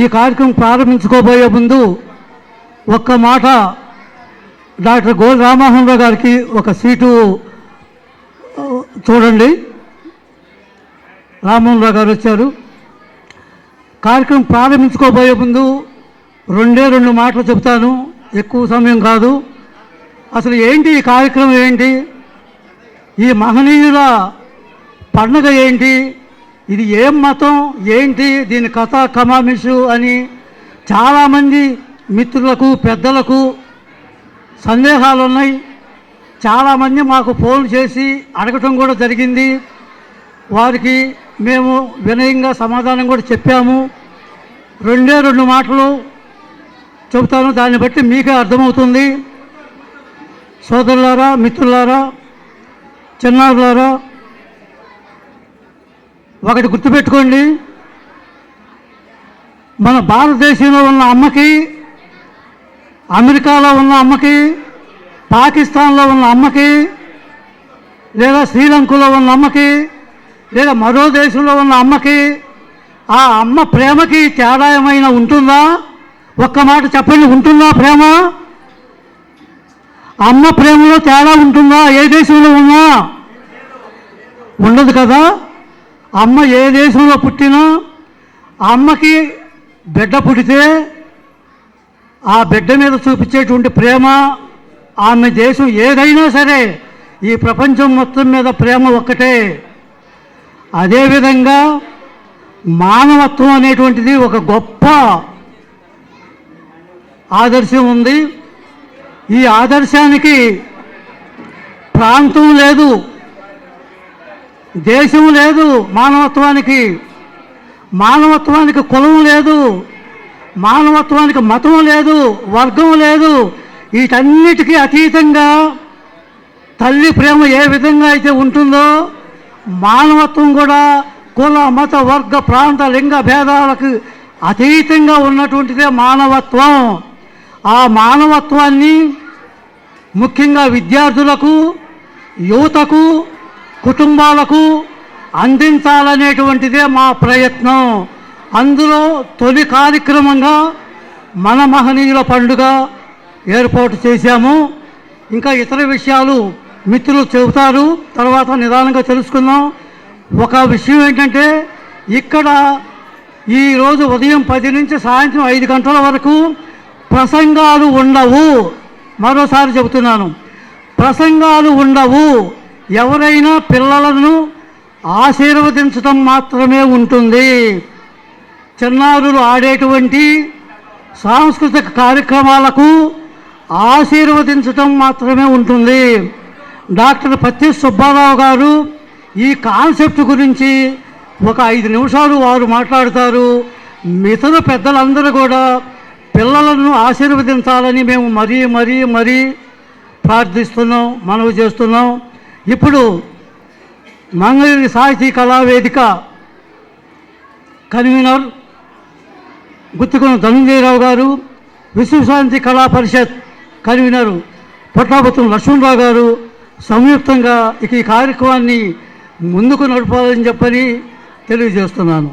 ఈ కార్యక్రమం ప్రారంభించుకోబోయే ముందు ఒక్క మాట డాక్టర్ గోల్ రామ్మోహన్ రావు గారికి ఒక సీటు చూడండి. రామ్మోహన్ రావు గారు వచ్చారు. కార్యక్రమం ప్రారంభించుకోబోయే ముందు రెండే రెండు మాటలు చెప్తాను. ఎక్కువ సమయం కాదు. అసలు ఏంటి ఈ కార్యక్రమం ఏంటి? ఈ మహనీయుల పండుగ ఏంటి? ఇది ఏం మతం? ఏంటి దీని కథ కమామిషు అని చాలామంది మిత్రులకు పెద్దలకు సందేహాలు ఉన్నాయి చాలామంది మాకు ఫోన్ చేసి అడగటం కూడా జరిగింది. వారికి మేము వినయంగా సమాధానం కూడా చెప్పాము. రెండే రెండు మాటలు చెబుతాను. దాన్ని బట్టి మీకే అర్థమవుతుంది. సోదరులారా మిత్రులారా చిన్నారులారా ఒకటి గుర్తుపెట్టుకోండి. మన భారతదేశంలో ఉన్న అమ్మకి అమెరికాలో ఉన్న అమ్మకి పాకిస్తాన్లో ఉన్న అమ్మకి లేదా శ్రీలంకలో ఉన్న అమ్మకి లేదా మరో దేశంలో ఉన్న అమ్మకి ఆ అమ్మ ప్రేమకి తేడా ఏమైనా ఉంటుందా? ఒక్క మాట చెప్పండి ఉంటుందా ప్రేమ? అమ్మ ప్రేమలో తేడా ఉంటుందా? ఏ దేశంలో ఉన్నా? ఉండదు కదా? అమ్మ ఏ దేశంలో పుట్టినా అమ్మకి బిడ్డ పుడితే ఆ బిడ్డ మీద చూపించేటువంటి ప్రేమ ఆమె దేశం ఏదైనా సరే ఈ ప్రపంచం మొత్తం మీద ప్రేమ ఒక్కటే. అదేవిధంగా మానవత్వం అనేటువంటిది ఒక గొప్ప ఆదర్శం ఉంది. ఈ ఆదర్శానికి ప్రాంతం లేదు. దేశం లేదు మానవత్వానికి మానవత్వానికి కులం లేదు మానవత్వానికి మతం లేదు వర్గం లేదు. వీటన్నిటికీ అతీతంగా తల్లి ప్రేమ ఏ విధంగా అయితే ఉంటుందో మానవత్వం కూడా కుల మత వర్గ ప్రాంత లింగ భేదాలకు అతీతంగా ఉన్నటువంటిదే మానవత్వం. ఆ మానవత్వాన్ని ముఖ్యంగా విద్యార్థులకు యువతకు కుటుంబాలకు అందించాలనేటువంటిదే మా ప్రయత్నం. అందులో తొలి కార్యక్రమంగా మన మహనీయుల పండుగ ఏర్పాటు చేశాము. ఇంకా ఇతర విషయాలు మిత్రులు చెబుతారు. తర్వాత నిదానంగా తెలుసుకుందాం. ఒక విషయం ఏంటంటే ఇక్కడ ఈరోజు ఉదయం పది నుంచి సాయంత్రం ఐదు గంటల వరకు ప్రసంగాలు ఉండవు. మరోసారి చెబుతున్నాను. ప్రసంగాలు ఉండవు. ఎవరైనా పిల్లలను ఆశీర్వదించడం మాత్రమే ఉంటుంది. చిన్నారులు ఆడేటువంటి సాంస్కృతిక కార్యక్రమాలకు ఆశీర్వదించటం మాత్రమే ఉంటుంది. డాక్టర్ పత్తి సుబ్బారావు గారు ఈ కాన్సెప్ట్ గురించి ఒక ఐదు నిమిషాలు వారు మాట్లాడతారు. మిగతా పెద్దలందరూ కూడా పిల్లలను ఆశీర్వదించాలని మేము మరీ మరీ మరీ ప్రార్థిస్తున్నాం మనవి చేస్తున్నాం. ఇప్పుడు మంగళగిరి సాహితీ కళావేదిక కన్వీనర్ గుత్తుకున్న ధనంజయరావు గారు విశ్వశాంతి కళా పరిషత్ కన్వీనర్ పొట్టాపత్రం లక్ష్మణరావు గారు సంయుక్తంగా ఈ కార్యక్రమాన్ని ముందుకు నడపాలని చెప్పని తెలియజేస్తున్నాను.